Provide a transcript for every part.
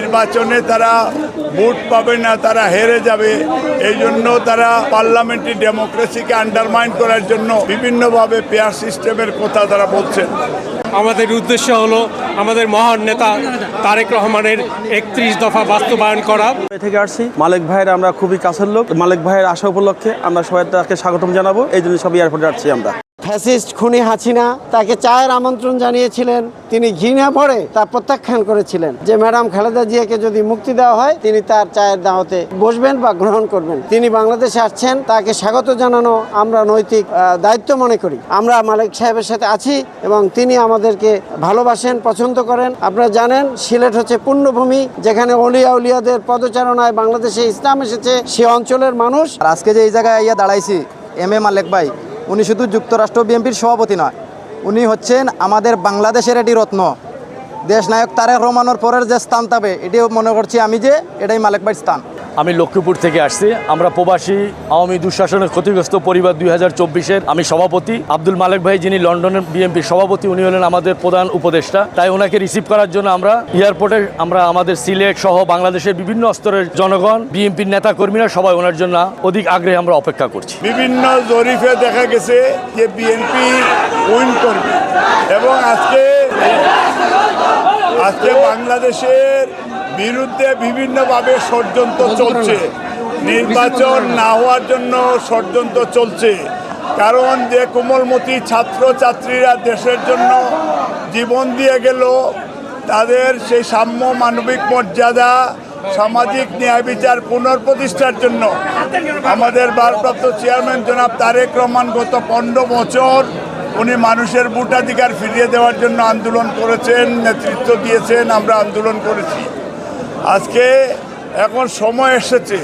নির্বাচনে তারা ভোট পাবে না তারা হেরে যাবে। এই জন্য তারা পার্লামেন্টারি ডেমোক্রেসিকে আন্ডারমাইন করার জন্য বিভিন্নভাবে পেয়ার সিস্টেমের কথা তারা বলছেন। আমাদের উদ্দেশ্য হলো আমাদের মহান নেতা তারেক রহমানের একত্রিশ দফা বাস্তবায়ন করা। এ থেকে আসছি। মালিক ভাইয়ের আমরা খুবই কাছের লোক। মালিক ভাইয়ের আসা উপলক্ষে আমরা সবাই তাকে স্বাগতম জানাব। এই জন্য সব এয়ারপোর্টে আসছি আমরা। ফ্যাসিস্ট খুনি হাসিনা তাকে চায়ের আমন্ত্রণ জানিয়েছিলেন। তিনি ঘৃণা ভরে তা প্রত্যাখ্যান করেছিলেন। যে ম্যাডাম খালেদা জিয়াকে যদি মুক্তি দেওয়া হয়, তিনি তার চায়ের দাওয়াতে বসবেন বা গ্রহণ করবেন। তিনি বাংলাদেশে আসছেন, তাকে স্বাগত জানানো আমরা নৈতিক দায়িত্ব মনে করি। আমরা মালিক সাহেবের সাথে আছি এবং তিনি আমাদেরকে ভালোবাসেন, পছন্দ করেন। আপনারা জানেন, সিলেট হচ্ছে পুণ্যভূমি যেখানে অলিয়া উলিয়াদের পদচারণায় বাংলাদেশে ইসলাম এসেছে। সে অঞ্চলের মানুষ। আজকে যে এই জায়গায় ইয়া দাঁড়াইছি, এম এ মালেক ভাই উনি শুধু যুক্তরাষ্ট্র বিএনপির সভাপতি নয়, উনি হচ্ছেন আমাদের বাংলাদেশের এটি রত্ন। দেশনায়ক তারেক রহমানোর পরের যে স্থান পাবে এটিও মনে করছি আমি যে এটাই মালেক স্থান। আমি লক্ষ্মীপুর থেকে আসছি। আমরা প্রবাসী, আওয়ামী দুঃশাসনের ক্ষতিগ্রস্ত পরিবার দুই হাজার চব্বিশের। আমি সভাপতি আব্দুল মালেক ভাই, যিনি লন্ডনের বিএনপির সভাপতি, উনি হলেন আমাদের প্রধান উপদেষ্টা। তাই ওনাকে রিসিভ করার জন্য আমরা এয়ারপোর্টে আমরা আমাদের সিলেট সহ বাংলাদেশের বিভিন্ন স্তরের জনগণ বিএনপির নেতা কর্মীরা সবাই ওনার জন্য অধিক আগ্রহে আমরা অপেক্ষা করছি। বিভিন্ন জরিফে দেখা গেছে যে বিএনপি উইন করবে। এবং আজকে আজকে বাংলাদেশের বিরুদ্ধে বিভিন্নভাবে ষড়যন্ত্র চলছে। নির্বাচন না। হওয়ার জন্য ষড়যন্ত্র চলছে। কারণ যে কোমলমতি ছাত্র ছাত্রীরা দেশের জন্য জীবন দিয়ে গেল তাদের সেই সাম্য মানবিক মর্যাদা সামাজিক ন্যায় বিচার পুনর্প্রতিষ্ঠার জন্য আমাদের ভারপ্রাপ্ত চেয়ারম্যান জনাব তারেক রহমান গত পনেরো বছর উনি মানুষের ভোটাধিকার ফিরিয়ে দেওয়ার জন্য আন্দোলন করেছেন নেতৃত্ব দিয়েছেন আমরা আন্দোলন করেছি। আজকে এখন সময় এসেছে।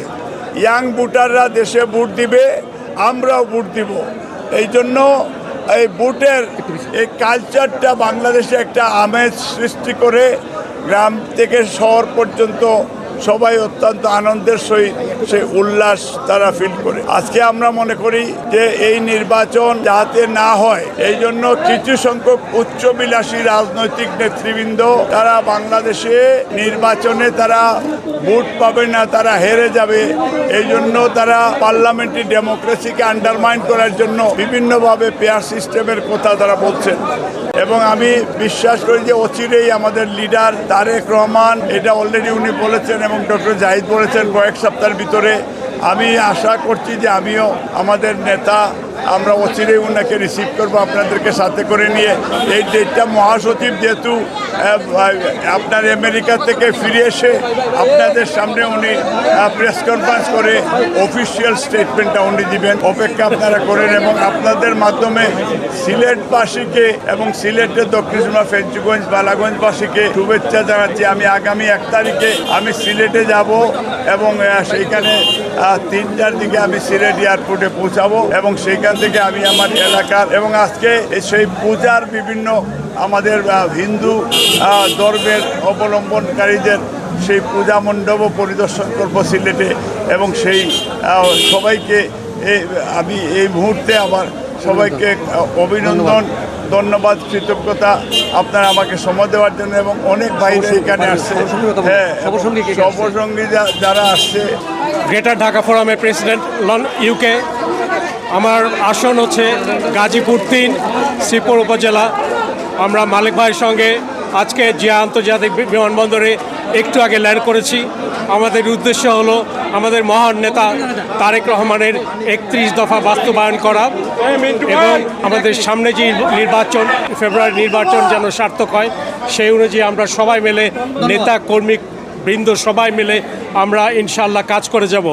ইয়াং ভোটাররা দেশে ভোট দিবে, আমরাও ভোট দিব। এই জন্য এই বুটের এই কালচারটা বাংলাদেশে একটা আমেজ সৃষ্টি করে গ্রাম থেকে শহর পর্যন্ত সবাই অত্যন্ত আনন্দের সহিত সেই উল্লাস তারা ফিল করে। আজকে আমরা মনে করি যে এই নির্বাচন যাতে না হয়, এই জন্য কিছু সংখ্যক উচ্চবিলাসী রাজনৈতিক নেতৃবৃন্দ তারা বাংলাদেশে নির্বাচনে তারা ভোট পাবে না, তারা হেরে যাবে। এই জন্য তারা পার্লামেন্টারি ডেমোক্রেসিকে আন্ডারমাইন করার জন্য বিভিন্নভাবে পেয়ার সিস্টেমের কথা তারা বলছেন। এবং আমি বিশ্বাস করি যে অচিরেই আমাদের লিডার তারেক রহমান, এটা অলরেডি উনি বলেছেন এবং ডক্টর জাহিদ বলেছেন কয়েক সপ্তাহের ভিতরে। আমি আশা করছি যে আমিও আমাদের নেতা আমরা অচিরেই ওনাকে রিসিভ করব আপনাদেরকে সাথে করে নিয়ে। এই ডেটটা মহাসচিব যেহেতু আপনার আমেরিকা থেকে ফিরে এসে আপনাদের সামনে উনি প্রেস কনফারেন্স করে অফিসিয়াল স্টেটমেন্টটা উনি দিবেন। অপেক্ষা আপনারা করেন এবং আপনাদের মাধ্যমে সিলেটবাসীকে এবং সিলেটের দক্ষিণ সীমা ফেঞ্চুগঞ্জ, বালাগঞ্জবাসীকে শুভেচ্ছা জানাচ্ছি। আমি আগামী এক তারিখে আমি সিলেটে যাব এবং সেইখানে তিনটার দিকে আমি সিলেট এয়ারপোর্টে পৌঁছাবো এবং সেইখান থেকে আমি আমার এলাকার এবং আজকে সেই পূজার বিভিন্ন আমাদের হিন্দু ধর্মের অবলম্বনকারীদের সেই পূজা মণ্ডপও পরিদর্শন করব সিলেটে এবং সেই সবাইকে আমি এই মুহূর্তে আমার সবাইকে অভিনন্দন ধন্যবাদ কৃতজ্ঞতা আপনারা আমাকে সময় দেওয়ার জন্য এবং অনেক বাইরে এখানে আসছে। হ্যাঁ সবসঙ্গী যা- যারা আসছে। গ্রেটার ঢাকা ফোরামের প্রেসিডেন্ট লন ইউকে আমার আসন হচ্ছে গাজীপুর তিন, শ্রীপুর উপজেলা। আমরা মালিক ভাইয়ের সঙ্গে আজকে জিয়া আন্তর্জাতিক বিমানবন্দরে একটু আগে ল্যান্ড করেছি। আমাদের উদ্দেশ্য হলো আমাদের মহান নেতা তারেক রহমানের একত্রিশ দফা বাস্তবায়ন করা এবং আমাদের সামনে যে নির্বাচন, ফেব্রুয়ারি নির্বাচন যেন সার্থক হয়, সেই অনুযায়ী আমরা সবাই মিলে নেতা, কর্মী, বৃন্দ সবাই মিলে আমরা ইনশাল্লাহ কাজ করে যাব।